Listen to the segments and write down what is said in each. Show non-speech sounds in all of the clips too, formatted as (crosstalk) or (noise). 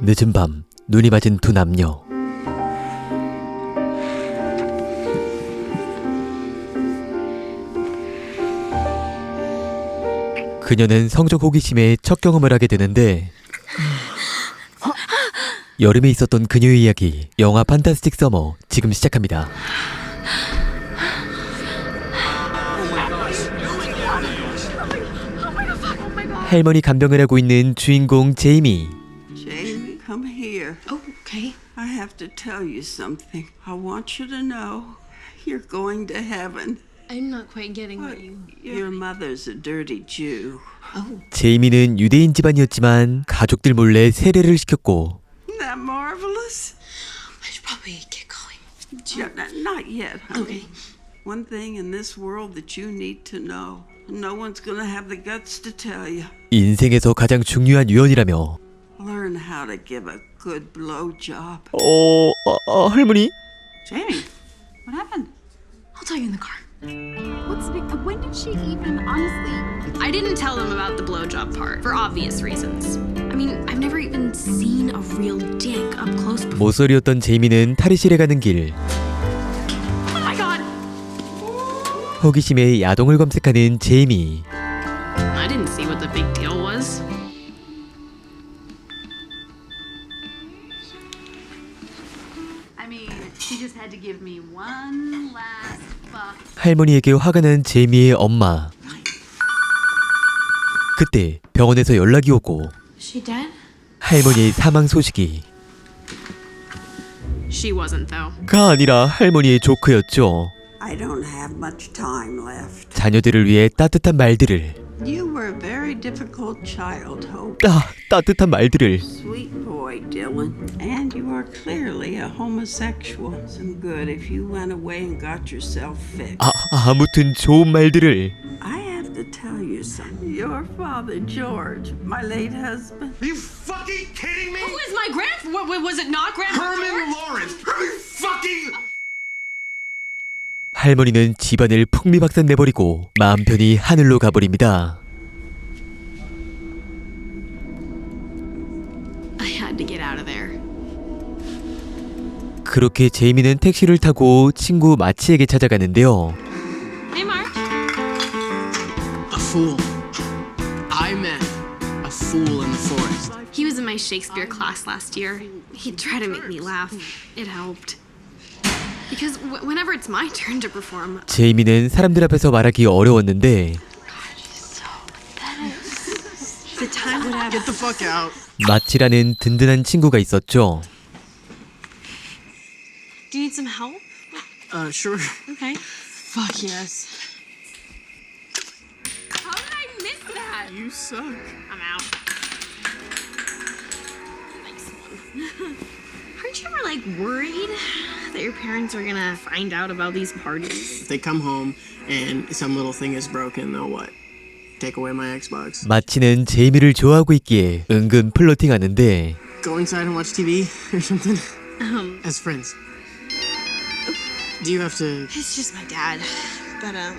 늦은 밤 눈이 맞은 두 남녀. 그녀는 성적 호기심에 첫 경험을 하게 되는데 여름에 있었던 그녀의 이야기 영화 판타스틱 서머 지금 시작합니다. 할머니 간병을 하고 있는 주인공 제이미. okay. I have to tell you something. I want you to know you're going to heaven. I'm not quite getting what you. Your mother's a dirty Jew. Oh, 제이미는 유대인 집안이었지만 가족들 몰래 세례를 시켰고 Isn't that marvelous? I should probably get going. Ju- Not yet. honey. Okay. One thing in this world that you need to know. No one's going to have the guts to tell you. 인생에서 가장 중요한 유언이라며 Learn how to give a good blowjob. 어, 어, 어, 할머니? Jamie, what happened? I'll tell you in the car. What's big? When did she even honestly? I didn't tell them about the blowjob part for obvious reasons. I mean, I've never even seen a real dick up close before. 모쏠이었던 제이미는 탈의실에 가는 길 Oh my god! 호기심에 야동을 검색하는 제이미 할머니에게 화가 난 제이미의 엄마 그때 병원에서 연락이 오고 Is she dead? 할머니의 사망 소식이 She wasn't though. 가 아니라 할머니의 조크였죠 I don't have much time left. 자녀들을 위해 따뜻한 말들을 You were a very difficult child, Hope. 따 따뜻한 말들을 Sweet boy, Dylan. And you are clearly a homosexual. Some good if you went away and got yourself fixed. 아 아무튼 좋은 말들을 I have to tell you something. Your father, George, my late husband, Are you fucking kidding me? Who is my grand? What, was it not grandpa Herman Lawrence! Are you fucking? 할머니는 집안을 풍미박산 내버리고 마음 편히 하늘로 가버립니다 I had to get out of there. 그렇게 제이미는 택시를 타고 친구 마치에게 찾아가는데요 Hey, Mark. A fool. I met a fool in the forest. He was in my Shakespeare class last year. He tried to make me laugh. It helped. Because whenever it's my turn to perform, 제이미는 사람들 앞에서 말하기 어려웠는데 the time would have. Get the fuck out. 마치라는 든든한 친구가 있었죠. Do you need some help? Uh, sure. Okay. Fuck yes. How did I miss that? You suck. I'm out. Nice one. Aren't you ever like worried that your parents are gonna find out about these parties? If they come home and some little thing is broken, they'll what? Take away my Xbox. 마치는 제이미를 좋아하고 있기에 은근 플러팅하는데 Go inside and watch TV or something? Um, As friends. Do you have to. it's just my dad. But um,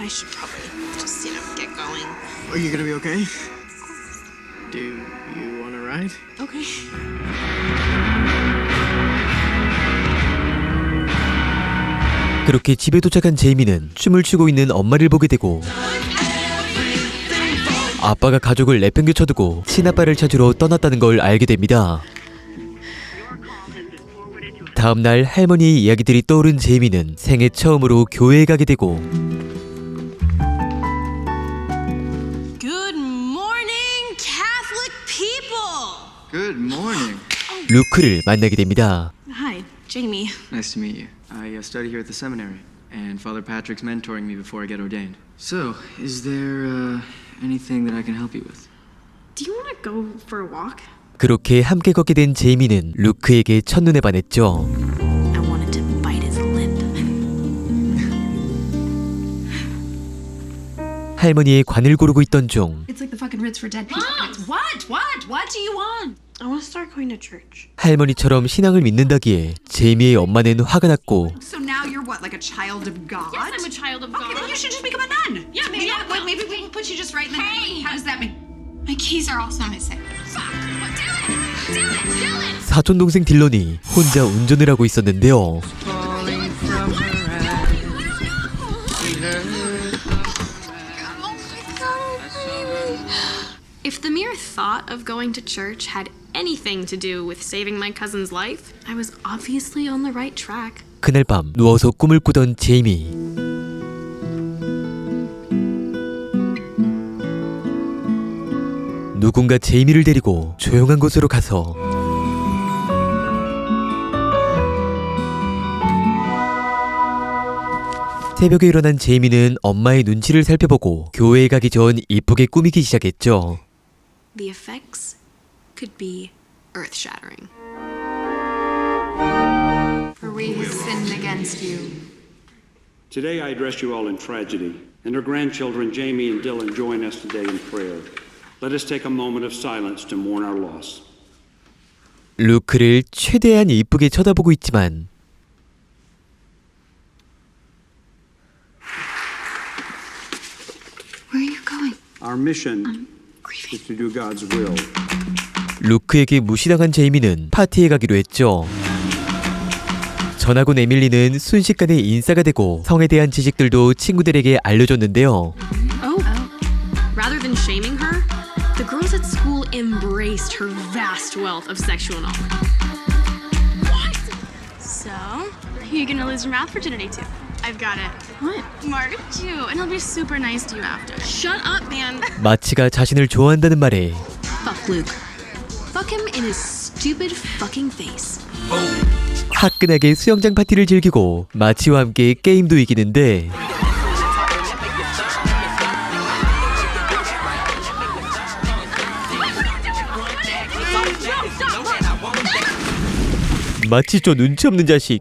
I should probably just you know get going. Are you gonna be okay? Do you wanna ride? Okay. 그렇게 집에 도착한 제이미는 춤을 추고 있는 엄마를 보게 되고 아빠가 가족을 내팽개쳐두고 친아빠를 찾으러 떠났다는 걸 알게 됩니다. 다음 날 할머니의 이야기들이 떠오른 제이미는 생애 처음으로 교회에 가게 되고 Good morning, Catholic people. Good morning. 루크를 만나게 됩니다. Hi, Jamie. Nice to meet you. I uh, study here at the seminary, and Father Patrick's mentoring me before I get ordained. So, is there uh, anything that I can help you with? Do you want to go for a walk? 그렇게 함께 걷게 된 제이미는 루크에게 첫눈에 반했죠. I wanted to bite his lip. 할머니의 관을 고르고 있던 중 It's like the fucking Ritz for dead people. (gasps) It's- what? What? What do you want? I want to start going to church. 할머니처럼 신앙을 믿는다기에 제이미의 엄마는 화가 났고 So now you're what, like a child of God? Yes, I'm a child of Okay, God. then you should just become a nun. Yeah, maybe maybe I wait, will. maybe we will put you just right in the. Hey! How does that make? I keys are also missing. Fuck! Do it! Do it! Do it! 사촌 동생 딜런이 혼자 운전을 하고 있었는데요. Thought of going to church had anything to do with saving my cousin's life, I was obviously on the right track. 그날 밤 누워서 꿈을 꾸던 제이미. 누군가 제이미를 데리고 조용한 곳으로 가서 새벽에 일어난 제이미는 엄마의 눈치를 살펴보고 교회에 가기 전 이쁘게 꾸미기 시작했죠. The effects could be earth shattering. For we have sinned against you. Today I address you all in tragedy, and our grandchildren Jamie and Dylan join us today in prayer. Let us take a moment of silence to mourn our loss. 루크를 최대한 이쁘게 쳐다보고 있지만 Where are you going? Our mission is to do God's will. 루크에게 무시당한 제이미는 파티에 가기로 했죠. 전하곤 에밀리는 순식간에 인싸가 되고 성에 대한 지식들도 친구들에게 알려줬는데요. Oh. Rather than shaming her, the girls at school embraced her vast wealth of sexual knowledge. So, who are you gonna lose your mouth virginity to? I've got it. What? Marchu, and he'll be super nice to you after. Shut up, man. 마치가 자신을 좋아한다는 말에 Fuck Luke. Fuck him in his stupid fucking face. 화끈하게 수영장 파티를 즐기고 마치와 함께 게임도 이기는데 마치 저 눈치 없는 자식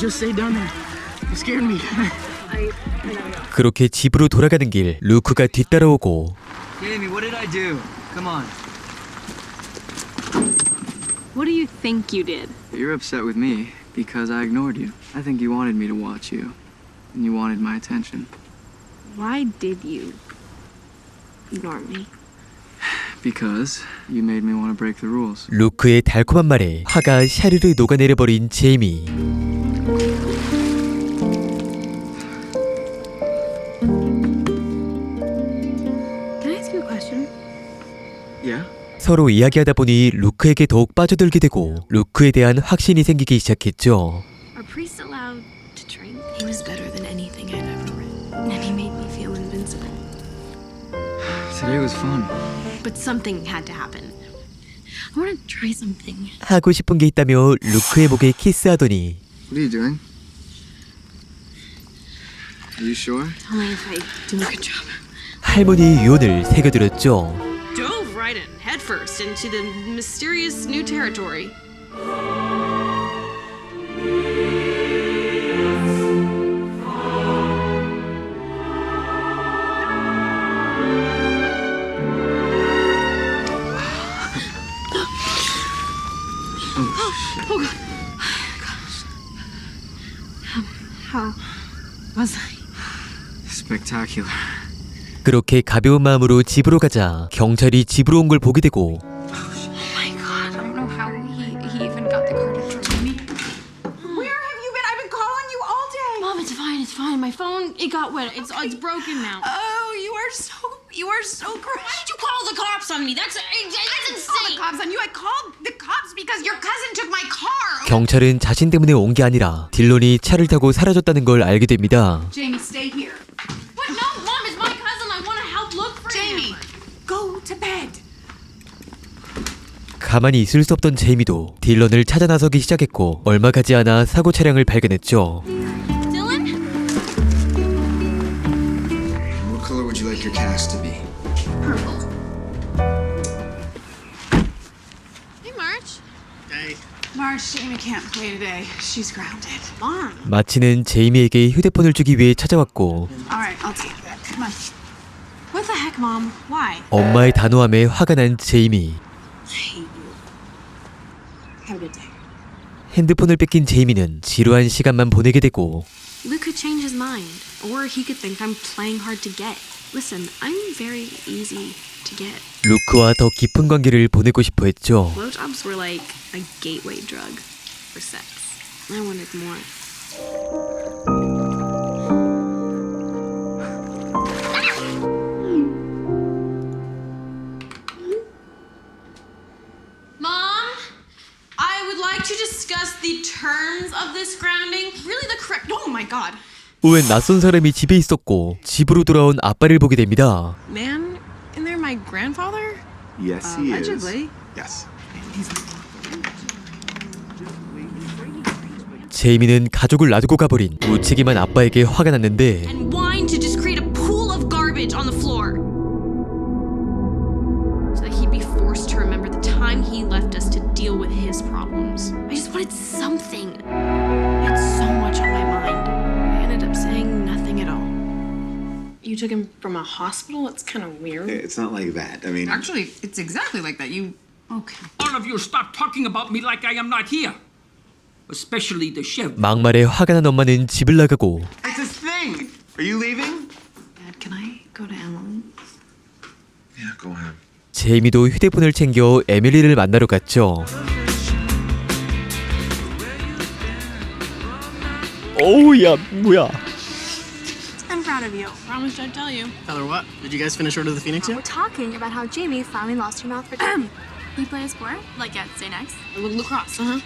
just stay down there. You scared me. 그렇게 집으로 돌아가는 길 루크가 뒤따라오고 Jamie, what did I do? Come on. What do you think you did? You're upset with me because I ignored you. I think you wanted me to watch you. And you wanted my attention. Why did you ignore me? Because you made me want to break the rules. 루크의 달콤한 말에 화가 샤르르 녹아내려버린 제이미 Can I ask you a question? Yeah? 서로 이야기하다 보니 루크에게 더욱 빠져들게 되고 루크에 대한 확신이 생기기 시작했죠. Are priests allowed to drink? He was better than anything I'd ever read. And he made me feel invincible. Today was fun. But something had to happen. I want to try something. 하고 싶은 게 있다며 루크의 목에 키스하더니 What are you doing? Are you sure? Only if I do a good job. 할머니의 유언을 새겨들었죠. Dove right in, headfirst, into the mysterious new territory. Spectacular. 그렇게 가벼운 마음으로 집으로 가자 경찰이 집으로 온 걸 보게 되고 my god, I don't know how he, he even got the car to me. Where have you been? I've been calling you all day. Mom, it's fine, it's fine. My phone, it got wet. It's it's broken now. Oh, you are so you are so. Why did you call the cops on me? That's, that's I didn't call the insane. cops on you. I called the cops because your cousin took my car. 경찰은 자신 때문에 온 게 아니라 딜런이 차를 타고 사라졌다는 걸 알게 됩니다. Jamie, stay here. What? No, Mom, it's my cousin. I want to help look for Jamie, him. go to bed. 가만히 있을 수 없던 제이미도 딜런을 찾아 나서기 시작했고 얼마 가지 않아 사고 차량을 발견했죠. Dylan? What color would you like your cast to be? Hey, March. Marge, Jamie can't play today. She's grounded. Mom. 마치는 제이미에게 휴대폰을 주기 위해 찾아왔고 All right, I'll take that. Come on. What the heck, Mom? Why? 엄마의 단호함에 화가 난 제이미. I day. 핸드폰을 뺏긴 제이미는 지루한 시간만 보내게 되고 Luke could change his mind, or he could think I'm playing hard to get. Listen, I'm very easy to get. 루크와 더 깊은 관계를 보내고 싶어 했죠. Blowjobs were like a gateway drug for sex. I wanted more. Like to discuss the terms of this grounding. Really, the correct. Oh my god. 웬 낯선 사람이 집에 있었고 집으로 돌아온 아빠를 보게 됩니다. Man, in there, my grandfather? Yes, he Allegedly. Yes. 제이미는 가족을 놔두고 가버린 무책임한 아빠에게 화가 났는데 And wine to just create a pool of garbage on the floor. You took him from a hospital? It's kind of weird. It's not like that. I mean, Actually, it's exactly like that. You. Okay. All of you stop talking about me like I am not here. Especially the chef. 막말에 화가 난 엄마는 집을 나가고 It's his thing. Are you leaving? Dad, can I go to Emily? yeah, go ahead. 제이미도 휴대폰을 챙겨 에밀리를 만나러 갔죠. 어우야 뭐야? I'm proud of you. Promised I'd tell you. Tell her what? Did you guys finish Order of the Phoenix We're yet? talking about how Jamie finally lost her mouth for Jamie. you play a sport? Like at St. X? Lacrosse. Uh-huh.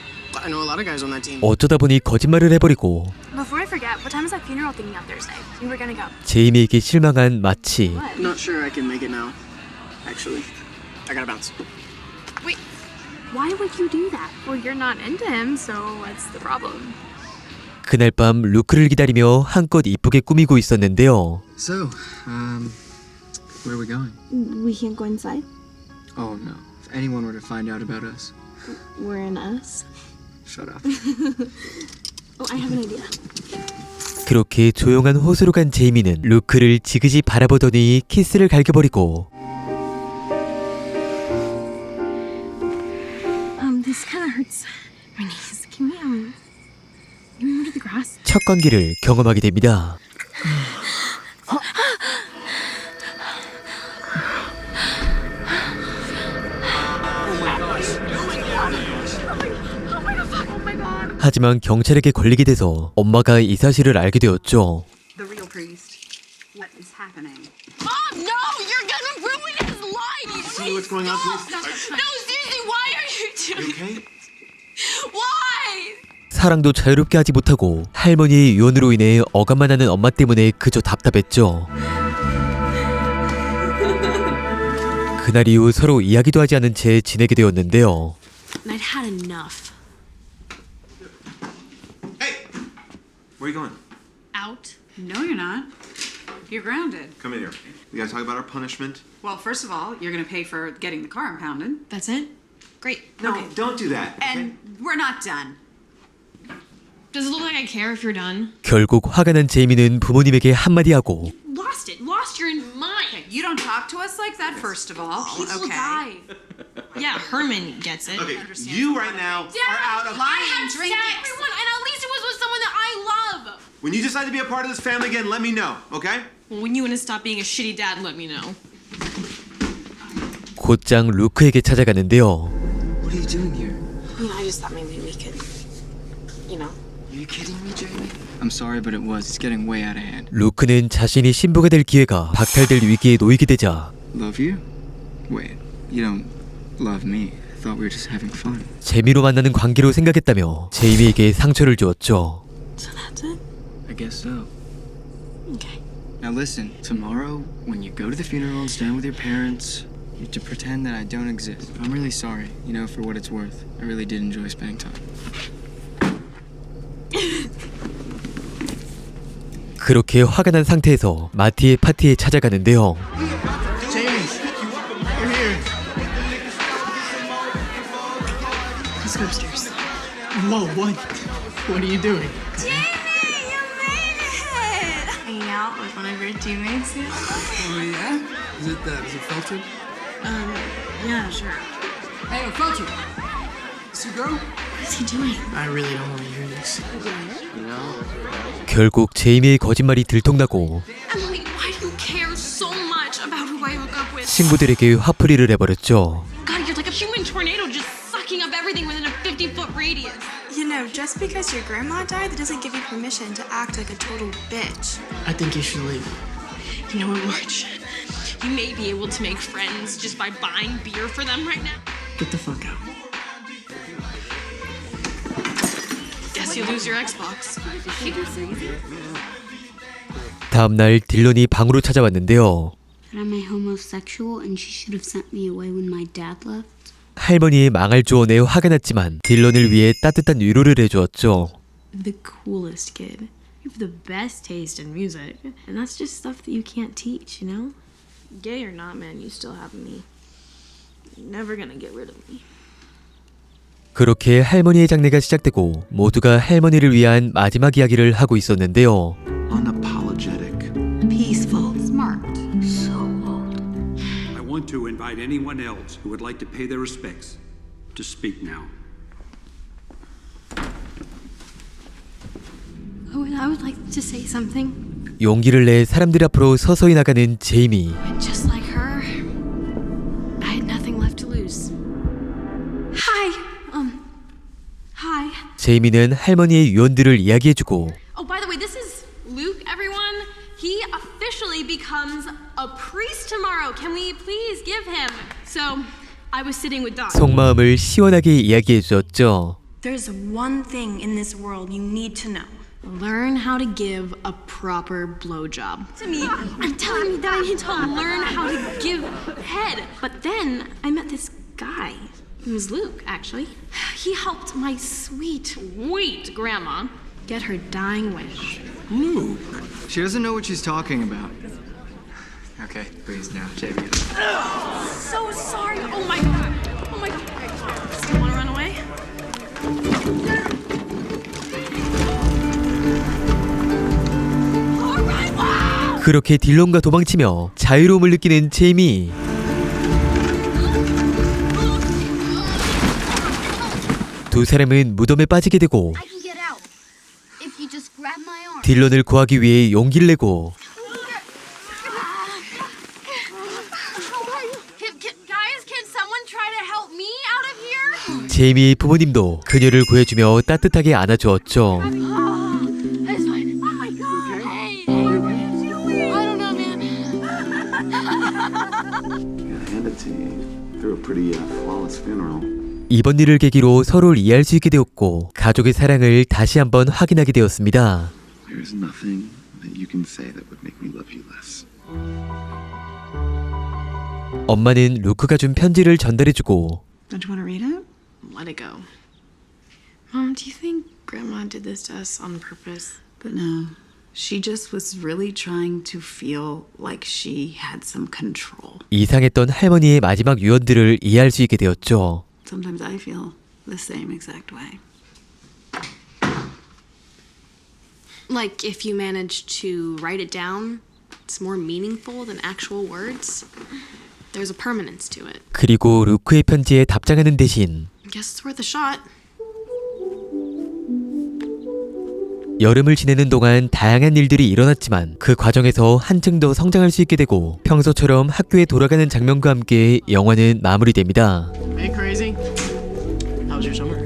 I know a lot of guys on that team. 어쩌다 보니 거짓말을 해버리고 Before I forget, what time is that funeral thingy on Thursday? We were gonna go. 제이미에게 실망한 마치 Not sure I can make it now. Actually, I gotta bounce. Wait, why would you do that? Well, you're not into him, so what's the problem? 그날 밤 루크를 기다리며 한껏 이쁘게 꾸미고 있었는데요. So, um, where are we going? We can't go inside. Oh no. If anyone were to find out about us, We're in us. shut up. Oh, I have an idea. 그렇게 조용한 호수로 간 제이미는 루크를 지그시 바라보더니 키스를 갈겨버리고 첫 관계를 경험하게 됩니다. 하지만 경찰에게 걸리게 돼서 엄마가 이 사실을 알게 되었죠. 사랑도 자유롭게 하지 못하고 할머니의 유언으로 인해 어감만 하는 엄마 때문에 그저 답답했죠. 그날 이후 서로 이야기도 하지 않은 채 지내게 되었는데요. And I'd had enough. Hey, where you going? Out. No, you're not. You're grounded. Come in here. We gotta talk about our punishment. Well, first of all, you're gonna pay for getting the car impounded. That's it? Great. No, Okay. don't do that. okay? And we're not done. Does it look like I care if you're done? 결국 화가 난 제이미는 부모님에게 한마디 하고 Lost it. Lost your mind. You don't talk to us like that, first of all. People okay. die. Yeah, Herman gets it. Okay, you right now are out of. Lying, drinking. Everyone, and at least it was with someone that I love. When you decide to be a part of this family again, let me know, okay? Well, when you want to stop being a shitty dad, let me know. 곧장 루크에게 찾아가는데요. What are you doing here? You know, I just thought maybe I'm sorry, but it was. It's getting way out of hand. 루크는 자신이 신부가 될 기회가 박탈될 위기에 놓이게 되자 Love you? Wait, you don't love me. I thought we were just having fun. 재미로 만나는 관계로 생각했다며 제이미에게 상처를 주었죠. So that's it? I guess so. Okay. Now listen, tomorrow when you go to the funeral and stand with your parents, you have to pretend that I don't exist. I'm really sorry, you know, for what it's worth. I really did enjoy spending time. 그렇게 화가 난 상태에서 마티의 파티에 찾아가는데요. Jamie, you're here. Let's go upstairs. Whoa, what? What are you doing? Jamie, you made it! Hanging out with one of your teammates? Oh yeah? Is it uh, is it Felton? Um, yeah, sure. Hey, Felton. This your girl? What is he doing? I really don't want to hear this. You know? 결국 제이미의 거짓말이 들통나고 Emily, why do you care so much about who I hook up with? 신부들에게 화풀이를 해버렸죠. God, you're like a human tornado just sucking up everything within a 50 foot radius. You know, just because your grandma died, that doesn't give you permission to act like a total bitch. I think you should leave. You know what, Marge? You may be able to make friends just by buying beer for them right now. Get the fuck out. Guess you lose your Xbox. 다음날 딜런이 방으로 찾아왔는데요. That I'm a homosexual and she should have sent me away when my dad left. 할머니의 망할 조언에 화가 났지만 딜런을 위해 따뜻한 위로를 해주었죠. The coolest kid. You have the best taste in music. And that's just stuff that you can't teach, you know? Gay or not, man, you still have me. You're never gonna get rid of me. 그렇게 할머니의 장례가 시작되고 모두가 할머니를 위한 마지막 이야기를 하고 있었는데요. Unapologetic. Peaceful. Smart. So old. I want to invite anyone else who would like to pay their respects to speak now. Oh, and I would like to say something. 용기를 내 사람들 앞으로 서서히 나가는 제이미. Just like 제이미는 할머니의 유언들을 이야기해주고 Oh, by the way, this is Luke, everyone. He officially becomes a priest tomorrow. Can we please give him? So, I was sitting with Doc. 속마음을 시원하게 이야기해주었죠. There's one thing in this world you need to know. Learn how to give a proper blowjob. to me. I'm telling you that I need to learn how to give head. But then I met this guy. It was Luke, actually. He helped my sweet, sweet grandma get her dying wish. She doesn't know what she's talking about. Okay, please now, Jamie. So sorry. Oh my god. Oh my god. Still want to run away? 그렇게 딜런과 도망치며 자유로움을 느끼는 제이미. 두 사람은 무덤에 빠지게 되고 I can get out. If you just grab my arm. 딜런을 구하기 위해 용기를 내고 Can, can, guys, can someone try to help me out of here? 제이미의 부모님도 그녀를 구해주며 따뜻하게 안아주었죠. Oh pretty uh, flawless funeral. 이번 일을 계기로 서로를 이해할 수 있게 되었고 가족의 사랑을 다시 한번 확인하게 되었습니다. There's nothing that you can say that would make me love you less. 엄마는 루크가 준 편지를 전달해주고 Don't you want to read it? Let it go. Mom, do you think Grandma did this to us on purpose? But no, she just was really trying to feel like she had some control. 이상했던 할머니의 마지막 유언들을 이해할 수 있게 되었죠. Sometimes I feel the same exact way. Like if you manage to write it down, it's more meaningful than actual words. There's a permanence to it. 그리고 루크의 편지에 답장하는 대신 I guess it's worth a shot. 여름을 지내는 동안 다양한 일들이 일어났지만 그 과정에서 한층 더 성장할 수 있게 되고 평소처럼 학교에 돌아가는 장면과 함께 영화는 마무리됩니다. Hey, crazy. How was your summer?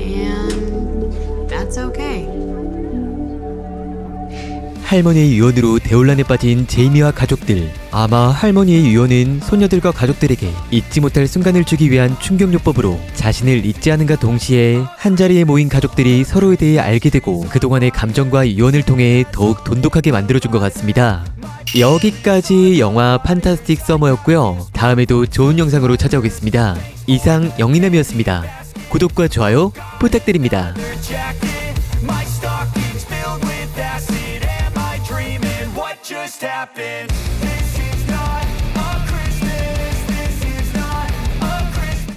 And that's okay. 할머니의 유언으로 대혼란에 빠진 제이미와 가족들. 아마 할머니의 유언은 소녀들과 가족들에게 잊지 못할 순간을 주기 위한 충격요법으로 자신을 잊지 않은가 동시에 한자리에 모인 가족들이 서로에 대해 알게 되고 그동안의 감정과 유언을 통해 더욱 돈독하게 만들어준 것 같습니다. 여기까지 영화 판타스틱 서머였고요. 다음에도 좋은 영상으로 찾아오겠습니다. 이상 영리남이었습니다. 구독과 좋아요 부탁드립니다. Happened?